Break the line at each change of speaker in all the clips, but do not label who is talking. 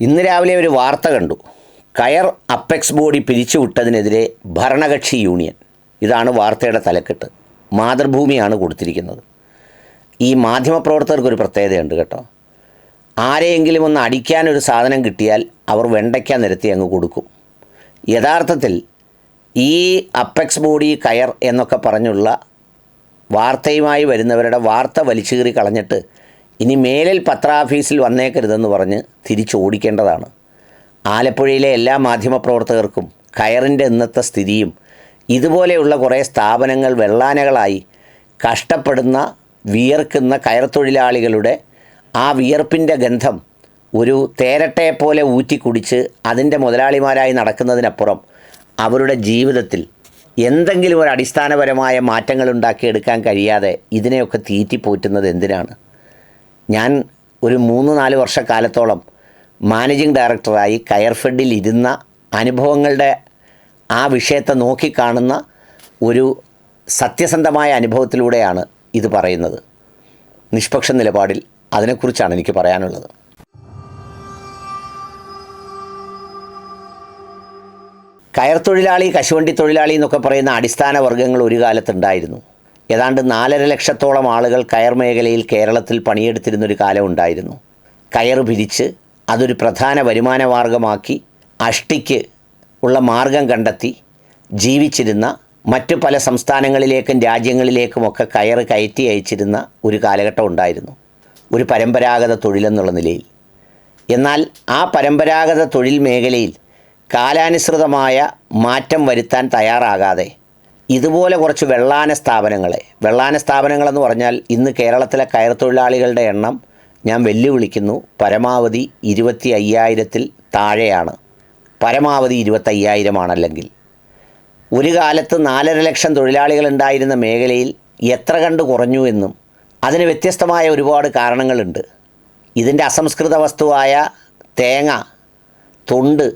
ഇന്ന് രാവിലെ ഒരു വാർത്ത കണ്ടു. കയർ അപ്പെക്സ് ബോഡി പിരിച്ചുവിട്ടതിനെതിരെ ഭരണകക്ഷി യൂണിയൻ. ഇതാണ് വാർത്തയുടെ തലക്കെട്ട്. മാതൃഭൂമിയാണ് കൊടുത്തിരിക്കുന്നത്. ഈ മാധ്യമപ്രവർത്തകർക്ക് ഒരു പ്രത്യേകതയുണ്ട് കേട്ടോ. ആരെയെങ്കിലും ഒന്ന് അടിക്കാനൊരു സാധനം കിട്ടിയാൽ അവർ വെണ്ടയ്ക്ക നിരത്തി അങ്ങ് കൊടുക്കും. യഥാർത്ഥത്തിൽ ഈ അപ്പെക്സ് ബോഡി കയർ എന്നൊക്കെ പറഞ്ഞുള്ള വാർത്തയുമായി വരുന്നവരുടെ വാർത്ത വലിച്ചുകീറി കളഞ്ഞിട്ട് ഇനി മേലിൽ പത്രാഫീസിൽ വന്നേക്കരുതെന്ന് പറഞ്ഞ് തിരിച്ചോടിക്കേണ്ടതാണ്. ആലപ്പുഴയിലെ എല്ലാ മാധ്യമപ്രവർത്തകർക്കും കയറിന്റെ ഇന്നത്തെ സ്ഥിതിയും ഇതുപോലെയുള്ള കുറേ സ്ഥാപനങ്ങൾ വെള്ളാനകളായി കഷ്ടപ്പെടുന്ന വിയർക്കുന്ന കയർ തൊഴിലാളികളുടെ ആ വിയർപ്പിന്റെ ഗന്ധം ഒരു തേരട്ടയെപ്പോലെ ഊറ്റിക്കുടിച്ച് അതിന്റെ മുതലാളിമാരായി നടക്കുന്നതിനപ്പുറം അവരുടെ ജീവിതത്തിൽ എന്തെങ്കിലും ഒരു അടിസ്ഥാനപരമായ മാറ്റങ്ങൾ ഉണ്ടാക്കിയെടുക്കാൻ കഴിയാതെ ഇതിനെയൊക്കെ തീറ്റിപ്പോറ്റുന്നത് എന്തിനാണ്? ഞാൻ ഒരു മൂന്ന് നാല് വർഷക്കാലത്തോളം മാനേജിംഗ് ഡയറക്ടറായി കയർഫെഡിൽ ഇരുന്ന അനുഭവങ്ങളുടെ ആ വിഷയത്തെ നോക്കിക്കാണുന്ന ഒരു സത്യസന്ധമായ അനുഭവത്തിലൂടെയാണ് ഇത് പറയുന്നത്. നിഷ്പക്ഷ നിലപാടിൽ അതിനെക്കുറിച്ചാണ് എനിക്ക് പറയാനുള്ളത്. കയർ തൊഴിലാളി കശുവണ്ടി തൊഴിലാളി എന്നൊക്കെ പറയുന്ന അടിസ്ഥാന വർഗങ്ങൾ ഒരു കാലത്തുണ്ടായിരുന്നു ഏതാണ്ട് നാലര ലക്ഷത്തോളം ആളുകൾ കയർ മേഖലയിൽ കേരളത്തിൽ പണിയെടുത്തിരുന്നൊരു കാലം ഉണ്ടായിരുന്നു. കയർ പിരിച്ച് അതൊരു പ്രധാന വരുമാന മാർഗമാക്കി അഷ്ടിക്ക് ഉള്ള മാർഗം കണ്ടെത്തി ജീവിച്ചിരുന്ന മറ്റു പല സംസ്ഥാനങ്ങളിലേക്കും രാജ്യങ്ങളിലേക്കുമൊക്കെ കയർ കയറ്റി അയച്ചിരുന്ന ഒരു കാലഘട്ടം ഉണ്ടായിരുന്നു. ഒരു പരമ്പരാഗത തൊഴിലെന്നുള്ള നിലയിൽ. എന്നാൽ ആ പരമ്പരാഗത തൊഴിൽ മേഖലയിൽ കാലാനുസൃതമായ മാറ്റം വരുത്താൻ തയ്യാറാകാതെ ഇതുപോലെ കുറച്ച് വെള്ളാന സ്ഥാപനങ്ങളെ. വെള്ളാന സ്ഥാപനങ്ങളെന്ന് പറഞ്ഞാൽ ഇന്ന് കേരളത്തിലെ കയർ തൊഴിലാളികളുടെ എണ്ണം ഞാൻ വെല്ലുവിളിക്കുന്നു. പരമാവധി ഇരുപത്തി അയ്യായിരത്തിൽ താഴെയാണ്. പരമാവധി ഇരുപത്തയ്യായിരമാണല്ലെങ്കിൽ. ഒരു കാലത്ത് നാലര ലക്ഷം തൊഴിലാളികൾ ഉണ്ടായിരുന്ന മേഖലയിൽ എത്ര കണ്ട് കുറഞ്ഞു എന്നും അതിന് വ്യത്യസ്തമായ ഒരുപാട് കാരണങ്ങളുണ്ട്. ഇതിന്റെ അസംസ്കൃത വസ്തുവായ തേങ്ങ തൊണ്ട്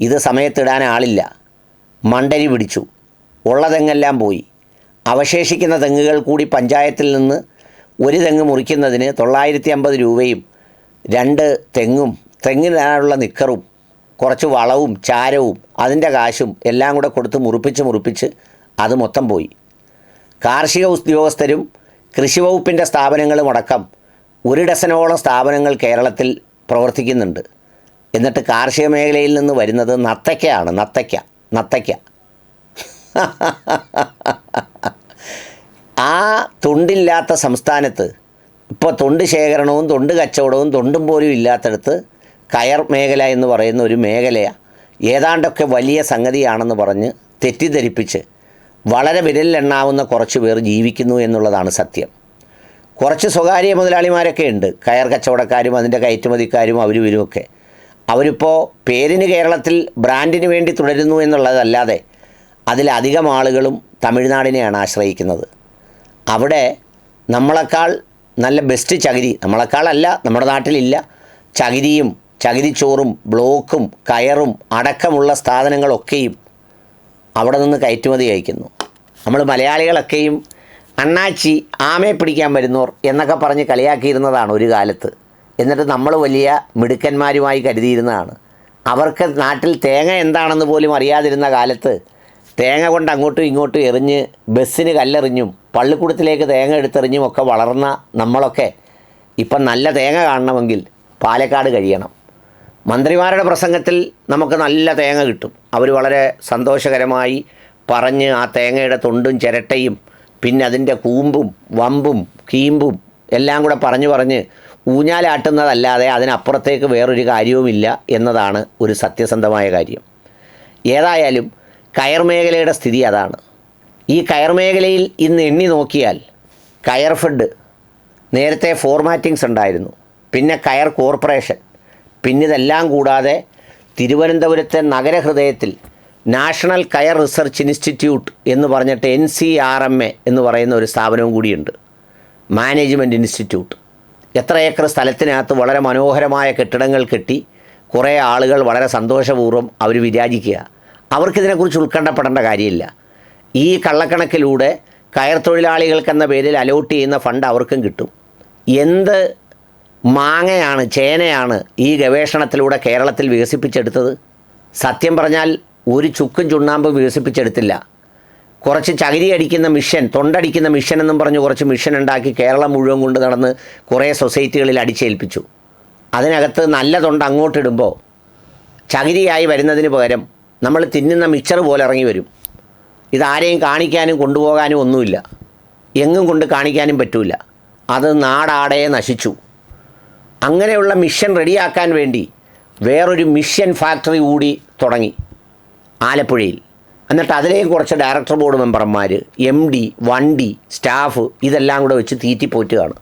ഇത് സമയത്തിടാൻ ആളില്ല. മണ്ടരി പിടിച്ചു. ഉള്ള തെങ്ങെല്ലാം പോയി? അവശേഷിക്കുന്ന തെങ്ങുകൾ കൂടി പഞ്ചായത്തിൽ നിന്ന് ഒരു തെങ്ങ് മുറിക്കുന്നതിന് തൊള്ളായിരത്തി അമ്പത് രൂപയും രണ്ട് തെങ്ങും തെങ്ങിനുള്ള നിക്കറും കുറച്ച് വളവും ചാരവും അതിന്റെ കാശും എല്ലാം കൂടെ കൊടുത്ത് മുറിപ്പിച്ച് മുറിപ്പിച്ച് അത് മൊത്തം പോയി. കാർഷിക ഉദ്യോഗസ്ഥരും കൃഷി വകുപ്പിന്റെ സ്ഥാപനങ്ങളും അടക്കം ഒരു ഡസനോളം സ്ഥാപനങ്ങൾ കേരളത്തിൽ പ്രവർത്തിക്കുന്നുണ്ട്. എന്നിട്ട് കാർഷിക മേഖലയിൽ നിന്ന് വരുന്നത് നത്തയ്ക്കയാണ് നത്തയ്ക്ക നത്തയ്ക്ക. ആ തൊണ്ടില്ലാത്ത സംസ്ഥാനത്ത് ഇപ്പോൾ തൊണ്ട് ശേഖരണവും തൊണ്ട് കച്ചവടവും തൊണ്ടും പോലും ഇല്ലാത്തടത്ത് കയർ മേഖല എന്ന് പറയുന്ന ഒരു മേഖലയാണ് ഏതാണ്ടൊക്കെ വലിയ സംഗതിയാണെന്ന് പറഞ്ഞ് തെറ്റിദ്ധരിപ്പിച്ച് വളരെ വിരലിലെണ്ണാവുന്ന കുറച്ച് പേർ ജീവിക്കുന്നു എന്നുള്ളതാണ് സത്യം. കുറച്ച് സ്വകാര്യ മുതലാളിമാരൊക്കെ ഉണ്ട് കയർ കച്ചവടക്കാരും അതിന്റെ കയറ്റുമതിക്കാരും അവരും ഇവരുമൊക്കെ. അവരിപ്പോൾ പേരിന് കേരളത്തിൽ ബ്രാൻഡിന് വേണ്ടി തുടരുന്നു എന്നുള്ളതല്ലാതെ അതിലധികം ആളുകളും തമിഴ്നാടിനെയാണ് ആശ്രയിക്കുന്നത്. അവിടെ നമ്മളെക്കാൾ നല്ല ബെസ്റ്റ് ചകിരി നമ്മളെക്കാളല്ല നമ്മുടെ നാട്ടിലില്ല. ചകിരിയും ചകിരിച്ചോറും ബ്ലോക്കും കയറും അടക്കമുള്ള സ്ഥാപനങ്ങളൊക്കെയും അവിടെ നിന്ന് കയറ്റുമതി അയക്കുന്നു നമ്മൾ മലയാളികളൊക്കെയും അണ്ണാച്ചി ആമയെ പിടിക്കാൻ വരുന്നവർ എന്നൊക്കെ പറഞ്ഞ് കളിയാക്കിയിരുന്നതാണ് ഒരു കാലത്ത്. എന്നിട്ട് നമ്മൾ വലിയ മിടുക്കന്മാരുമായി കരുതിയിരുന്നതാണ്. അവർക്ക് നാട്ടിൽ തേങ്ങ എന്താണെന്ന് പോലും അറിയാതിരുന്ന കാലത്ത് തേങ്ങ കൊണ്ട് അങ്ങോട്ടും ഇങ്ങോട്ടും എറിഞ്ഞ് ബസ്സിന് കല്ലെറിഞ്ഞും പള്ളിക്കൂടത്തിലേക്ക് തേങ്ങ എടുത്തെറിഞ്ഞും ഒക്കെ വളർന്ന നമ്മളൊക്കെ ഇപ്പം നല്ല തേങ്ങ കാണണമെങ്കിൽ പാലക്കാട് കഴിയണം. മന്ത്രിമാരുടെ പ്രസംഗത്തിൽ നമുക്ക് നല്ല തേങ്ങ കിട്ടും. അവർ വളരെ സന്തോഷകരമായി പറഞ്ഞ് ആ തേങ്ങയുടെ തൊണ്ടും ചിരട്ടയും പിന്നെ അതിന്റെ കൂമ്പും വമ്പും കീമ്പും എല്ലാം കൂടെ പറഞ്ഞു പറഞ്ഞ് ഊഞ്ഞാലാട്ടുന്നതല്ലാതെ അതിനപ്പുറത്തേക്ക് വേറൊരു കാര്യവുമില്ല എന്നതാണ് ഒരു സത്യസന്ധമായ കാര്യം. ഏതായാലും കയർ മേഖലയുടെ സ്ഥിതി അതാണ്. ഈ കയർ മേഖലയിൽ ഇന്ന് എണ്ണി നോക്കിയാൽ കയർ ഫെഡ് നേരത്തെ ഫോർമാറ്റിങ്സ് ഉണ്ടായിരുന്നു. പിന്നെ കയർ കോർപ്പറേഷൻ. പിന്നെ ഇതെല്ലാം കൂടാതെ തിരുവനന്തപുരത്തെ നഗരഹൃദയത്തിൽ നാഷണൽ കയർ റിസർച്ച് ഇൻസ്റ്റിറ്റ്യൂട്ട് എന്ന് പറഞ്ഞിട്ട് N C R M A എന്ന് പറയുന്ന ഒരു സ്ഥാപനവും കൂടിയുണ്ട്. Management institute. എത്ര ഏക്കർ സ്ഥലത്തിനകത്ത് വളരെ മനോഹരമായ കെട്ടിടങ്ങൾ കെട്ടി കുറേ ആളുകൾ വളരെ സന്തോഷപൂർവം അവർ വിരാജിക്കുക. അവർക്കിതിനെക്കുറിച്ച് ഉത്കണ്ഠപ്പെടേണ്ട കാര്യമില്ല. ഈ കള്ളക്കണക്കിലൂടെ കയർ തൊഴിലാളികൾക്കെന്ന പേരിൽ അലോട്ട് ചെയ്യുന്ന ഫണ്ട് അവർക്കും കിട്ടും. എന്ത് മാങ്ങയാണ് ചേനയാണ് ഈ ഗവേഷണത്തിലൂടെ കേരളത്തിൽ വികസിപ്പിച്ചെടുത്തത്? സത്യം പറഞ്ഞാൽ ഒരു ചുക്കും ചുണ്ണാമ്പും വികസിപ്പിച്ചെടുത്തില്ല. കുറച്ച് ചകിരി അടിക്കുന്ന മിഷൻ തൊണ്ടടിക്കുന്ന മിഷൻ എന്നും പറഞ്ഞ് കുറച്ച് മിഷൻ ഉണ്ടാക്കി കേരളം മുഴുവൻ കൊണ്ട് നടന്ന് കുറേ സൊസൈറ്റികളിൽ അടിച്ചേൽപ്പിച്ചു. അതിനകത്ത് നല്ല തൊണ്ട അങ്ങോട്ടിടുമ്പോൾ ചകിരിയായി വരുന്നതിന് പകരം നമ്മൾ തിന്നുന്ന മിക്സർ പോലെ ഇറങ്ങി വരും. ഇതാരെയും കാണിക്കാനും കൊണ്ടുപോകാനും ഒന്നുമില്ല. എങ്ങും കൊണ്ട് കാണിക്കാനും പറ്റില്ല അത് നാടാടെ നശിച്ചു. അങ്ങനെയുള്ള മിഷൻ റെഡിയാക്കാൻ വേണ്ടി വേറൊരു മിഷൻ ഫാക്ടറി കൂടി തുടങ്ങി ആലപ്പുഴയിൽ. എന്നിട്ട് അതിലേയും കുറച്ച് ഡയറക്ടർ ബോർഡ് മെമ്പർമാർ എം ഡി വണ്ടി സ്റ്റാഫ് ഇതെല്ലാം കൂടെ വെച്ച് തീറ്റിപ്പോറ്റുകയാണ്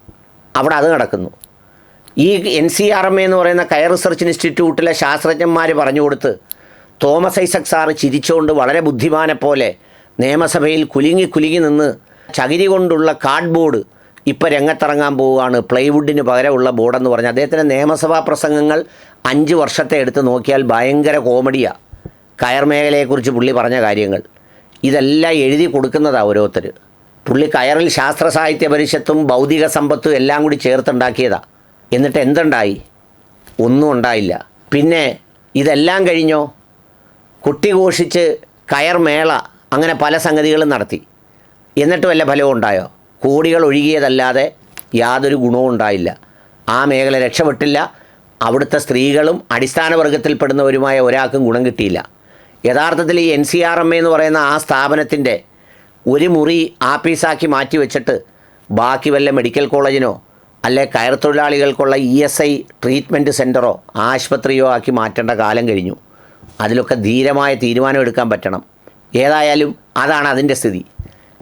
അവിടെ അത് നടക്കുന്നു. ഈ എൻ സി ആർ എം എന്ന് പറയുന്ന കയർ റിസർച്ച് ഇൻസ്റ്റിറ്റ്യൂട്ടിലെ ശാസ്ത്രജ്ഞന്മാർ പറഞ്ഞു കൊടുത്ത് തോമസ് ഐസക് സാറ് ചിരിച്ചുകൊണ്ട് വളരെ ബുദ്ധിമാനെ പോലെ നിയമസഭയിൽ കുലുങ്ങി കുലുങ്ങി നിന്ന് ചകിരി കൊണ്ടുള്ള കാർഡ്ബോർഡ് ഇപ്പോൾ രംഗത്തിറങ്ങാൻ പോവുകയാണ്. പ്ലൈവുഡിന് പകരമുള്ള ബോർഡെന്ന് പറഞ്ഞ് അദ്ദേഹത്തിന്റെ നിയമസഭാ പ്രസംഗങ്ങൾ അഞ്ച് വർഷത്തെ എടുത്ത് നോക്കിയാൽ ഭയങ്കര കോമഡിയാണ് കയർ മേഖലയെക്കുറിച്ച് പുള്ളി പറഞ്ഞ കാര്യങ്ങൾ. ഇതെല്ലാം എഴുതി കൊടുക്കുന്നതാണ് ഓരോരുത്തർ പുള്ളി കയറിൽ ശാസ്ത്ര സാഹിത്യ പരിഷത്തും ഭൗതിക സമ്പത്തും എല്ലാം കൂടി ചേർത്തുണ്ടാക്കിയതാണ് എന്നിട്ട് എന്തുണ്ടായി? ഒന്നും ഉണ്ടായില്ല. പിന്നെ ഇതെല്ലാം കഴിഞ്ഞോ? കുട്ടി ഘോഷിച്ച് കയർ മേള അങ്ങനെ പല സംഗതികളും നടത്തി. എന്നിട്ട് വല്ല ഫലവും ഉണ്ടായോ? കോടികൾ ഒഴുകിയതല്ലാതെ യാതൊരു ഗുണവും ഉണ്ടായില്ല. ആ മേഖല രക്ഷപ്പെട്ടില്ല. അവിടുത്തെ സ്ത്രീകളും അടിസ്ഥാന വർഗത്തിൽപ്പെടുന്നവരുമായ ഒരാൾക്കും ഗുണം കിട്ടിയില്ല. യഥാർത്ഥത്തിൽ ഈ എൻ സി ആർ എം എന്ന് പറയുന്ന ആ സ്ഥാപനത്തിന്റെ ഒരു മുറി ആപ്പീസാക്കി മാറ്റി വെച്ചിട്ട് ബാക്കി വല്ല മെഡിക്കൽ കോളേജിനോ അല്ലെ കയർ തൊഴിലാളികൾക്കുള്ള ഇ എസ് ഐ ട്രീറ്റ്മെന്റ് സെന്ററോ ആശുപത്രിയോ ആക്കി മാറ്റേണ്ട കാലം കഴിഞ്ഞു. അതിലൊക്കെ ധീരമായ തീരുമാനം എടുക്കാൻ പറ്റണം. ഏതായാലും അതാണ് അതിന്റെ സ്ഥിതി.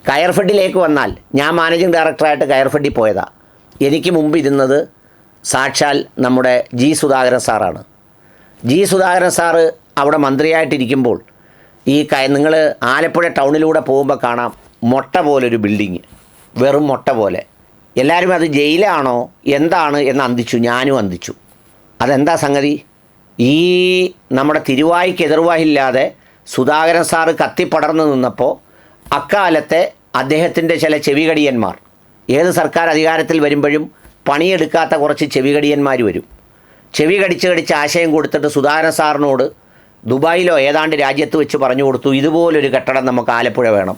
കയർഫെഡിലേക്ക് വന്നാൽ ഞാൻ മാനേജിംഗ് ഡയറക്ടറായിട്ട് കയർഫെഡിൽ പോയതാ. എനിക്ക് മുമ്പ് ഇരുന്നത് സാക്ഷാൽ നമ്മുടെ ജി സുധാകരൻ സാറാണ്. ജി സുധാകരൻ സാറ് അവിടെ മന്ത്രിയായിട്ടിരിക്കുമ്പോൾ ഈ കയ നിങ്ങൾ ആലപ്പുഴ ടൗണിലൂടെ പോകുമ്പോൾ കാണാം മൊട്ട പോലൊരു ബിൽഡിങ്. വെറും മൊട്ട പോലെ. എല്ലാവരും അത് ജയിലാണോ? എന്താണ്? എന്ന് അന്തിച്ചു. ഞാനും അന്തിച്ചു. അതെന്താ സംഗതി? ഈ നമ്മുടെ തിരുവായ്ക്ക് എതിർവാഹില്ലാതെ സുധാകരൻ സാറ് കത്തിപ്പടർന്നു നിന്നപ്പോൾ അക്കാലത്തെ അദ്ദേഹത്തിന്റെ ചില ചെവികടിയന്മാർ ഏത് സർക്കാർ അധികാരത്തിൽ വരുമ്പോഴും പണിയെടുക്കാത്ത കുറച്ച് ചെവികടിയന്മാർ വരും. ചെവി കടിച്ച് കടിച്ച് ആശയം കൊടുത്തിട്ട് സുധാകരൻ സാറിനോട് ദുബായിലോ ഏതാണ്ട് രാജ്യത്ത് വെച്ച് പറഞ്ഞു കൊടുത്തു ഇതുപോലൊരു കെട്ടിടം നമുക്ക് ആലപ്പുഴ വേണം.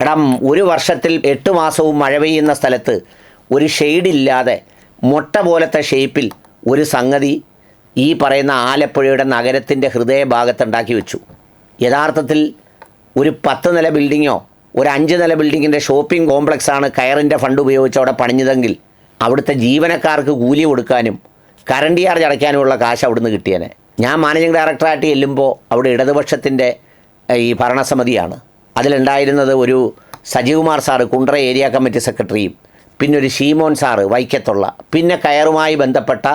എടാ ഒരു വർഷത്തിൽ എട്ട് മാസവും മഴ പെയ്യുന്ന സ്ഥലത്ത് ഒരു ഷെയ്ഡില്ലാതെ മുട്ട പോലത്തെ ഷേപ്പിൽ ഒരു സംഗതി ഈ പറയുന്ന ആലപ്പുഴയുടെ നഗരത്തിന്റെ ഹൃദയഭാഗത്ത് ഉണ്ടാക്കി വെച്ചു. യഥാർത്ഥത്തിൽ ഒരു പത്ത് നില ബിൽഡിങ്ങോ ഒരു അഞ്ച് നില ബിൽഡിങ്ങിന്റെ ഷോപ്പിംഗ് കോംപ്ലക്സാണ് കയറിന്റെ ഫണ്ട് ഉപയോഗിച്ച് അവിടെ പണിഞ്ഞതെങ്കിൽ അവിടുത്തെ ജീവനക്കാർക്ക് കൂലി കൊടുക്കാനും കറണ്ട് ചാർജ് അടയ്ക്കാനുമുള്ള കാശ് അവിടുന്ന് കിട്ടിയേനെ. ഞാൻ മാനേജിംഗ് ഡയറക്ടറായിട്ട് ചെല്ലുമ്പോൾ അവിടെ ഇടതുപക്ഷത്തിന്റെ ഈ ഭരണസമിതിയാണ്. അതിലുണ്ടായിരുന്നത് ഒരു Sajeevkumar sir Kundara area committee സെക്രട്ടറിയും പിന്നെ ഒരു ഷീമോൻ സാറ് വൈക്കത്തുള്ള പിന്നെ കയറുമായി ബന്ധപ്പെട്ട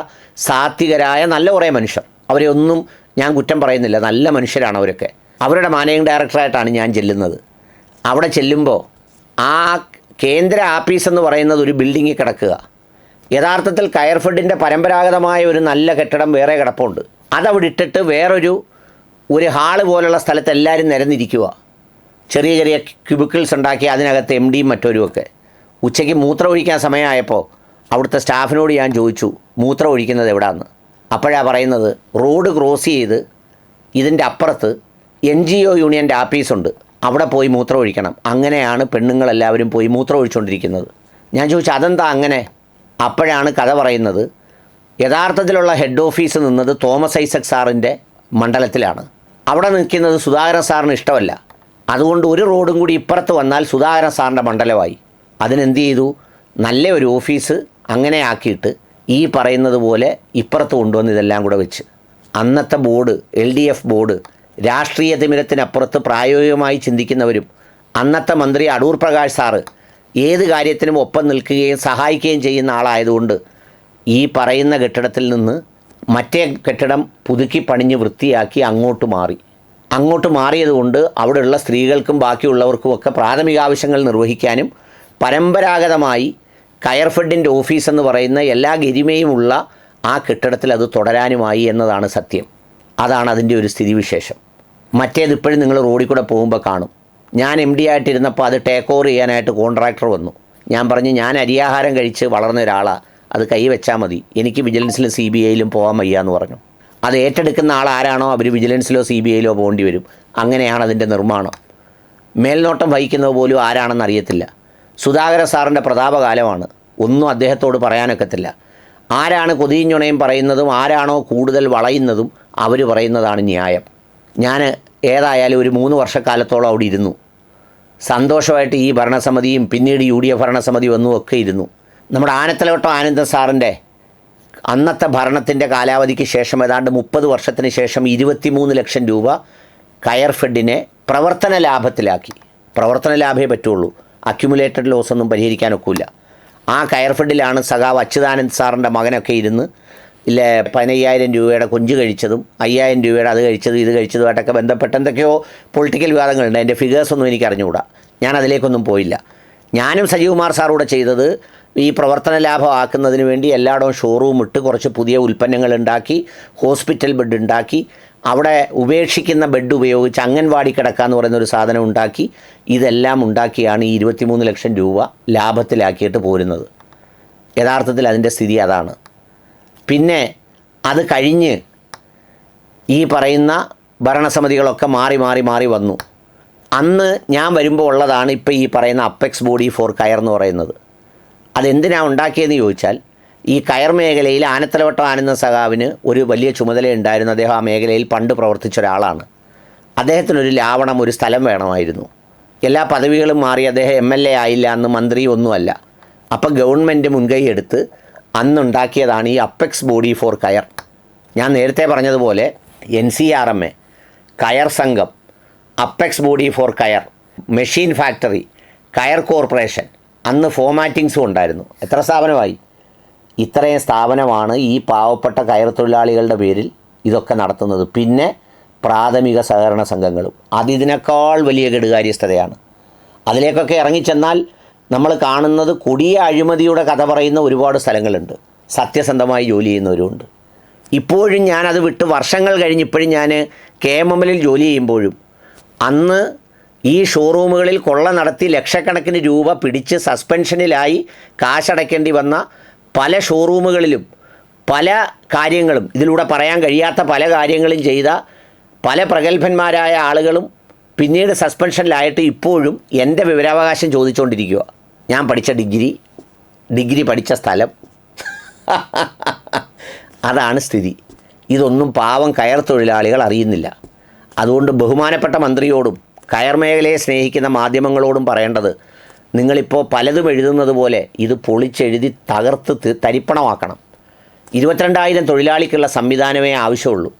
സാത്വികരായ നല്ല കുറേ മനുഷ്യർ. അവരെ ഒന്നും ഞാൻ കുറ്റം പറയുന്നില്ല. നല്ല മനുഷ്യരാണ് അവരൊക്കെ. അവരുടെ മാനേജിങ് ഡയറക്ടറായിട്ടാണ് ഞാൻ ചെല്ലുന്നത്. അവിടെ ചെല്ലുമ്പോൾ ആ കേന്ദ്ര ആപ്പീസ് എന്ന് പറയുന്നത് ഒരു ബിൽഡിങ്ങിൽ കിടക്കുക. യഥാർത്ഥത്തിൽ കയർഫുഡിന്റെ പരമ്പരാഗതമായ ഒരു നല്ല കെട്ടിടം വേറെ കിടപ്പുണ്ട്. അതവിടെ ഇട്ടിട്ട് വേറൊരു ഒരു ഹാൾ പോലുള്ള സ്ഥലത്ത് എല്ലാവരും നിരന്നിരിക്കുക. ചെറിയ ചെറിയ ക്യൂബിക്കിൾസ് ഉണ്ടാക്കി അതിനകത്ത് എം ഡിയും മറ്റൊരുമൊക്കെ ഉച്ചയ്ക്ക് മൂത്രം ഒഴിക്കാൻ സമയമായപ്പോൾ അവിടുത്തെ സ്റ്റാഫിനോട് ഞാൻ ചോദിച്ചു മൂത്രം ഒഴിക്കുന്നത് എവിടാന്ന്? അപ്പോഴാണ് പറയുന്നത് റോഡ് ക്രോസ് ചെയ്ത് ഇതിന്റെ അപ്പുറത്ത് എൻ ജി ഒ യൂണിയന്റെ ആപ്പീസുണ്ട് അവിടെ പോയി മൂത്രം ഒഴിക്കണം. അങ്ങനെയാണ് പെണ്ണുങ്ങളെല്ലാവരും പോയി മൂത്രം ഒഴിച്ചുകൊണ്ടിരിക്കുന്നത്. ഞാൻ ചോദിച്ചു അതെന്താ അങ്ങനെ? അപ്പോഴാണ് കഥ പറയുന്നത് യഥാർത്ഥത്തിലുള്ള ഹെഡ് ഓഫീസ് നിന്നത് തോമസ് ഐസക് സാറിന്റെ മണ്ഡലത്തിലാണ്. അവിടെ നിൽക്കുന്നത് സുധാകരൻ സാറിന് ഇഷ്ടമല്ല. അതുകൊണ്ട് ഒരു റോഡും കൂടി ഇപ്പുറത്ത് വന്നാൽ സുധാകരൻ സാറിന്റെ മണ്ഡലമായി. അതിനെന്ത് ചെയ്തു? നല്ല ഒരു ഓഫീസ് അങ്ങനെ ആക്കിയിട്ട് ഈ പറയുന്നത് പോലെ ഇപ്പുറത്ത് കൊണ്ടുവന്ന് ഇതെല്ലാം കൂടെ വെച്ച്. അന്നത്തെ board L D F board രാഷ്ട്രീയ തിമിരത്തിനപ്പുറത്ത് പ്രായോഗികമായി ചിന്തിക്കുന്നവരും അന്നത്തെ മന്ത്രി അടൂർ പ്രകാശ് സാറ് ഏത് കാര്യത്തിനും ഒപ്പം നിൽക്കുകയും സഹായിക്കുകയും ചെയ്യുന്ന ആളായതുകൊണ്ട് ഈ പറയുന്ന കെട്ടിടത്തിൽ നിന്ന് മറ്റേ കെട്ടിടം പുതുക്കി പണിഞ്ഞ് വൃത്തിയാക്കി അങ്ങോട്ട് മാറി. അങ്ങോട്ട് മാറിയതുകൊണ്ട് അവിടെയുള്ള സ്ത്രീകൾക്കും ബാക്കിയുള്ളവർക്കുമൊക്കെ പ്രാഥമിക ആവശ്യങ്ങൾ നിർവഹിക്കാനും പരമ്പരാഗതമായി കയർഫെഡിന്റെ ഓഫീസ് എന്ന് പറയുന്ന എല്ലാ ഗരിമയുമുള്ള ആ കെട്ടിടത്തിൽ അത് തുടരാനുമായി എന്നതാണ് സത്യം. അതാണ് അതിന്റെ ഒരു സ്ഥിതിവിശേഷം. മറ്റേത് ഇപ്പോഴും നിങ്ങൾ റോഡിൽ കൂടെ പോകുമ്പോൾ കാണും. ഞാൻ എം ഡി ആയിട്ടിരുന്നപ്പോൾ അത് ടേക്ക് ഓവർ ചെയ്യാനായിട്ട് കോൺട്രാക്ടർ വന്നു. ഞാൻ പറഞ്ഞു ഞാൻ അരിയാഹാരം കഴിച്ച് വളർന്ന ഒരാളാണ് അത് കൈ കൈവച്ചാൽ മതി. എനിക്ക് വിജിലൻസിലും സി ബി ഐയിലും പോകാൻ വയ്യ എന്ന് പറഞ്ഞു. അത് ഏറ്റെടുക്കുന്ന ആൾ ആരാണോ അവർ വിജിലൻസിലോ സി ബി ഐയിലോ പോകേണ്ടി വരും. അങ്ങനെയാണ് അതിന്റെ നിർമ്മാണം. മേൽനോട്ടം വഹിക്കുന്നത് പോലും ആരാണെന്ന് അറിയത്തില്ല. സുധാകര സാറിന്റെ പ്രതാപകാലമാണ്. ഒന്നും അദ്ദേഹത്തോട് പറയാനൊക്കത്തില്ല. ആരാണ് കൊതിഞ്ഞുണയും പറയുന്നതും ആരാണോ കൂടുതൽ വളയുന്നതും അവർ പറയുന്നതാണ് ന്യായം. ഞാൻ ഏതായാലും ഒരു മൂന്ന് വർഷക്കാലത്തോളം അവിടെ ഇരുന്നു. സന്തോഷമായിട്ട് ഈ ഭരണസമിതിയും പിന്നീട് യു ഡി എഫ് ഭരണസമിതി വന്നും ഒക്കെ ഇരുന്നു. നമ്മുടെ ആനത്തലവട്ടം ആനന്ദ സാറിന്റെ അന്നത്തെ ഭരണത്തിന്റെ കാലാവധിക്ക് ശേഷം ഏതാണ്ട് മുപ്പത് വർഷത്തിന് ശേഷം ഇരുപത്തിമൂന്ന് ലക്ഷം രൂപ കയർ ഫെഡിനെ പ്രവർത്തന ലാഭത്തിലാക്കി. പ്രവർത്തന ലാഭമേ പറ്റുള്ളൂ. അക്യുമുലേറ്റഡ് ലോസ് ഒന്നും പരിഹരിക്കാനൊക്കില്ല ആ കയർ ഫണ്ടിലാണ് സഖാവ് അച്യുതാനന്ദ് സാറിന്റെ മകനൊക്കെ ഇരുന്ന് ഇല്ലേ പതിനയ്യായിരം രൂപയുടെ കൊഞ്ച് കഴിച്ചതും അയ്യായിരം രൂപയുടെ അത് കഴിച്ചതും ഇത് കഴിച്ചതുമായിട്ടൊക്കെ ബന്ധപ്പെട്ട് എന്തൊക്കെയോ പൊളിറ്റിക്കൽ വിവാദങ്ങളുണ്ട്. എന്റെ ഫിഗേഴ്സൊന്നും എനിക്ക് അറിഞ്ഞുകൂടാ. ഞാൻ അതിലേക്കൊന്നും പോയില്ല. ഞാനും സജീവ്കുമാർ സാറൂടെ ചെയ്തത് ഈ പ്രവർത്തന ലാഭം ആക്കുന്നതിന് വേണ്ടി എല്ലായിടവും ഷോറൂം ഇട്ട് കുറച്ച് പുതിയ ഉൽപ്പന്നങ്ങൾ ഉണ്ടാക്കി ഹോസ്പിറ്റൽ ബെഡ് ഉണ്ടാക്കി അവിടെ ഉപേക്ഷിക്കുന്ന ബെഡ് ഉപയോഗിച്ച് അംഗൻവാടി കിടക്കുക എന്ന് പറയുന്ന ഒരു സാധനം ഉണ്ടാക്കി ഇതെല്ലാം ഉണ്ടാക്കിയാണ് ഈ ഇരുപത്തിമൂന്ന് ലക്ഷം രൂപ ലാഭത്തിലാക്കിയിട്ട് പോരുന്നത്. യഥാർത്ഥത്തിൽ അതിന്റെ സ്ഥിതി അതാണ്. പിന്നെ അത് കഴിഞ്ഞ് ഈ പറയുന്ന ഭരണസമിതികളൊക്കെ മാറി മാറി മാറി വന്നു. അന്ന് ഞാൻ വരുമ്പോൾ ഉള്ളതാണ് ഇപ്പോൾ ഈ പറയുന്ന അപ്പെക്സ് ബോഡി ഫോർ കയർ എന്ന് പറയുന്നത്. അതെന്തിനാണ് ഉണ്ടാക്കിയതെന്ന് ചോദിച്ചാൽ ഈ കയർ മേഖലയിൽ ആനത്തലവട്ടം ആനന്ദ സഖാവിന് ഒരു വലിയ ചുമതലയുണ്ടായിരുന്നു. അദ്ദേഹം ആ മേഖലയിൽ പണ്ട് പ്രവർത്തിച്ച ഒരാളാണ്. അദ്ദേഹത്തിനൊരു ലാവണം ഒരു സ്ഥലം വേണമായിരുന്നു. എല്ലാ പദവികളും മാറി അദ്ദേഹം എം എൽ എ ആയില്ല അന്ന് മന്ത്രി ഒന്നുമല്ല അപ്പോൾ ഗവൺമെന്റ് മുൻകൈ എടുത്ത് അന്നുണ്ടാക്കിയതാണ് ഈ അപ്പെക്സ് ബോഡി ഫോർ കയർ. ഞാൻ നേരത്തെ പറഞ്ഞതുപോലെ N C R M A കയർ സംഘം apex body for coir machine factory coir corporation അന്ന് ഫോമാറ്റിങ്സും ഉണ്ടായിരുന്നു. എത്ര സ്ഥാപനമായി? ഇത്രയും സ്ഥാപനമാണ് ഈ പാവപ്പെട്ട കയർ തൊഴിലാളികളുടെ പേരിൽ ഇതൊക്കെ നടത്തുന്നത്. പിന്നെ പ്രാഥമിക സഹകരണ സംഘങ്ങളും. അതിതിനേക്കാൾ വലിയ കെടുകാര്യസ്ഥതയാണ്. അതിലേക്കൊക്കെ ഇറങ്ങിച്ചെന്നാൽ നമ്മൾ കാണുന്നത് കൊടിയ അഴിമതിയുടെ കഥ പറയുന്ന ഒരുപാട് സ്ഥലങ്ങളുണ്ട്. സത്യസന്ധമായി ജോലി ചെയ്യുന്നവരുമുണ്ട്. ഇപ്പോഴും ഞാനത് വിട്ട് വർഷങ്ങൾ കഴിഞ്ഞ് ഇപ്പോഴും ഞാൻ കെ എം എമ്മിൽ ജോലി ചെയ്യുമ്പോഴും അന്ന് ഈ ഷോറൂമുകളിൽ കൊള്ള നടത്തി ലക്ഷക്കണക്കിന് രൂപ പിടിച്ച് സസ്പെൻഷനിലായി കാശടയ്ക്കേണ്ടി വന്ന പല ഷോറൂമുകളിലും പല കാര്യങ്ങളും ഇതിലൂടെ പറയാൻ കഴിയാത്ത പല കാര്യങ്ങളും ചെയ്ത പല പ്രഗത്ഭന്മാരായ ആളുകളും പിന്നീട് സസ്പെൻഷനിലായിട്ട് ഇപ്പോഴും എന്റെ വിവരാവകാശം ചോദിച്ചുകൊണ്ടിരിക്കുക ഞാൻ പഠിച്ച ഡിഗ്രി ഡിഗ്രി പഠിച്ച സ്ഥലം. അതാണ് സ്ഥിതി. ഇതൊന്നും പാവം കയർ തൊഴിലാളികൾ അറിയുന്നില്ല. അതുകൊണ്ട് ബഹുമാനപ്പെട്ട മന്ത്രിയോടും കയർ മേഖലയെ സ്നേഹിക്കുന്ന മാധ്യമങ്ങളോടും പറയേണ്ടത് നിങ്ങളിപ്പോൾ പലതും എഴുതുന്നത് പോലെ ഇത് പൊളിച്ചെഴുതി തകർത്ത് തരിപ്പണമാക്കണം. ഇരുപത്തിരണ്ടായിരം തൊഴിലാളിക്കുള്ള സംവിധാനമേ ആവശ്യമുള്ളൂ.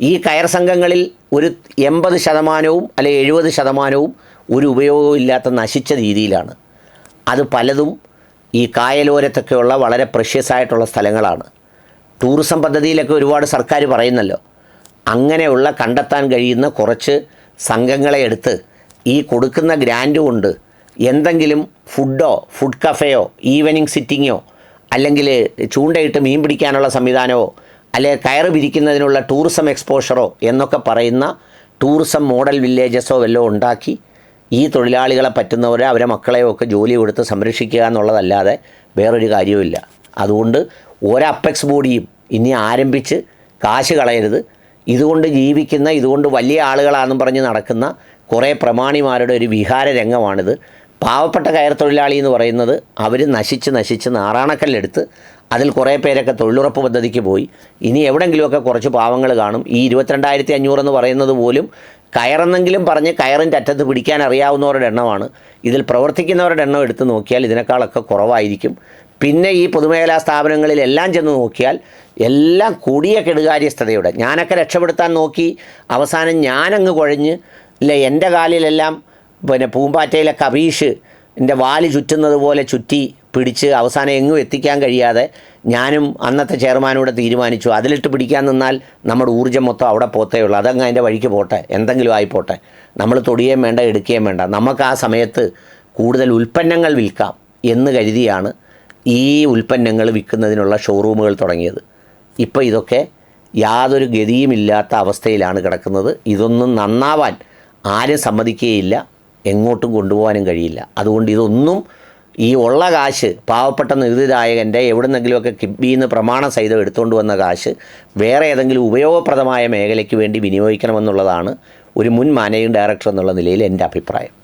ഈ കയർ സംഘങ്ങളിൽ ഒരു എൺപത് ശതമാനവും അല്ലെ എഴുപത് ശതമാനവും ഒരു ഉപയോഗവും ഇല്ലാത്ത നശിച്ച രീതിയിലാണ്. അത് പലതും ഈ കായലോരത്തൊക്കെയുള്ള വളരെ പ്രഷ്യസ് ആയിട്ടുള്ള സ്ഥലങ്ങളാണ്. ടൂറിസം പദ്ധതിയിലൊക്കെ ഒരുപാട് സർക്കാർ പറയുന്നല്ലോ. അങ്ങനെയുള്ള കണ്ടെത്താൻ കഴിയുന്ന കുറച്ച് സംഘങ്ങളെ എടുത്ത് ഈ കൊടുക്കുന്ന ഗ്രാൻഡ് കൊണ്ട് എന്തെങ്കിലും ഫുഡോ ഫുഡ് കഫേയോ ഈവനിങ് സിറ്റിങ്ങോ അല്ലെങ്കിൽ ചൂണ്ടയിട്ട് മീൻ പിടിക്കാനുള്ള സംവിധാനമോ അല്ലെങ്കിൽ കയറ് പിരിക്കുന്നതിനുള്ള ടൂറിസം എക്സ്പോഷറോ എന്നൊക്കെ പറയുന്ന ടൂറിസം മോഡൽ വില്ലേജസോ വല്ലതും ഉണ്ടാക്കി ഈ തൊഴിലാളികളെ പറ്റുന്നവരെ അവരെ മക്കളെയോ ഒക്കെ ജോലി കൊടുത്ത് സംരക്ഷിക്കുക എന്നുള്ളതല്ലാതെ വേറൊരു കാര്യവുമില്ല. അതുകൊണ്ട് ഒരപ്പെക്സ് ബോഡിയും ഇനി ആരംഭിച്ച് കാശ് കളയരുത്. ഇതുകൊണ്ട് ജീവിക്കുന്ന ഇതുകൊണ്ട് വലിയ ആളുകളാണെന്നും പറഞ്ഞ് നടക്കുന്ന കുറേ പ്രമാണിമാരുടെ ഒരു വിഹാര രംഗമാണിത്. പാവപ്പെട്ട കയർ തൊഴിലാളി എന്ന് പറയുന്നത് അവർ നശിച്ച് നശിച്ച് നാറാണക്കല്ലെടുത്ത് അതിൽ കുറേ പേരൊക്കെ തൊഴിലുറപ്പ് പദ്ധതിക്ക് പോയി. ഇനി എവിടെയെങ്കിലുമൊക്കെ കുറച്ച് പാവങ്ങൾ കാണും. ഈ ഇരുപത്തിരണ്ടായിരത്തി അഞ്ഞൂറെന്ന് പറയുന്നത് പോലും കയറെന്നെങ്കിലും പറഞ്ഞ് കയറിന്റെ അറ്റത്ത് പിടിക്കാൻ അറിയാവുന്നവരുടെ എണ്ണമാണ്. ഇതിൽ പ്രവർത്തിക്കുന്നവരുടെ എണ്ണം എടുത്ത് നോക്കിയാൽ ഇതിനേക്കാളൊക്കെ കുറവായിരിക്കും. പിന്നെ ഈ പൊതുമേഖലാ സ്ഥാപനങ്ങളിലെല്ലാം ചെന്ന് നോക്കിയാൽ എല്ലാം കൂടിയ കെടുകാര്യസ്ഥതയുടെ. ഞാനൊക്കെ രക്ഷപ്പെടുത്താൻ നോക്കി. അവസാനം ഞാനങ്ങ് കുഴഞ്ഞ് ഇല്ല എന്റെ കാലിലെല്ലാം പിന്നെ പൂമ്പാറ്റയിലെ കബീഷ് എന്റെ വാൽ ചുറ്റുന്നത് പോലെ ചുറ്റി പിടിച്ച് അവസാനം എങ്ങും എത്തിക്കാൻ കഴിയാതെ ഞാനും അന്നത്തെ ചെയർമാനോട് തീരുമാനിച്ചു. അതിലിട്ട് പിടിക്കാൻ നിന്നാൽ നമ്മുടെ ഊർജം മൊത്തം അവിടെ പോത്തേ ഉള്ളൂ. അതങ്ങ് അതിന്റെ വഴിക്ക് പോട്ടെ. എന്തെങ്കിലും ആയിപ്പോട്ടെ. നമ്മൾ തൊടിയേം വേണ്ട എടുക്കുകയും വേണ്ട. നമുക്ക് ആ സമയത്ത് കൂടുതൽ ഉൽപ്പന്നങ്ങൾ വിൽക്കാം എന്ന് കരുതിയാണ് ഈ ഉൽപ്പന്നങ്ങൾ വിൽക്കുന്നതിനുള്ള ഷോറൂമുകൾ തുടങ്ങിയത്. ഇപ്പോൾ ഇതൊക്കെ യാതൊരു ഗതിയുമില്ലാത്ത അവസ്ഥയിലാണ് കിടക്കുന്നത്. ഇതൊന്നും നന്നാവാൻ ആരും സമ്മതിക്കുകയില്ല. എങ്ങോട്ടും കൊണ്ടുപോകാനും കഴിയില്ല. അതുകൊണ്ട് ഇതൊന്നും ഈ ഉള്ള കാശ് പാവപ്പെട്ട നികുതിദായകന്റെ എവിടുന്നെങ്കിലുമൊക്കെ കിബിയിൽ നിന്ന് പ്രമാണ സഹിതം എടുത്തുകൊണ്ട് വന്ന കാശ് വേറെ ഏതെങ്കിലും ഉപയോഗപ്രദമായ മേഖലയ്ക്ക് വേണ്ടി വിനിയോഗിക്കണമെന്നുള്ളതാണ് ഒരു മുൻ മാനേജിംഗ് ഡയറക്ടർ എന്നുള്ള നിലയിൽ എന്റെ അഭിപ്രായം.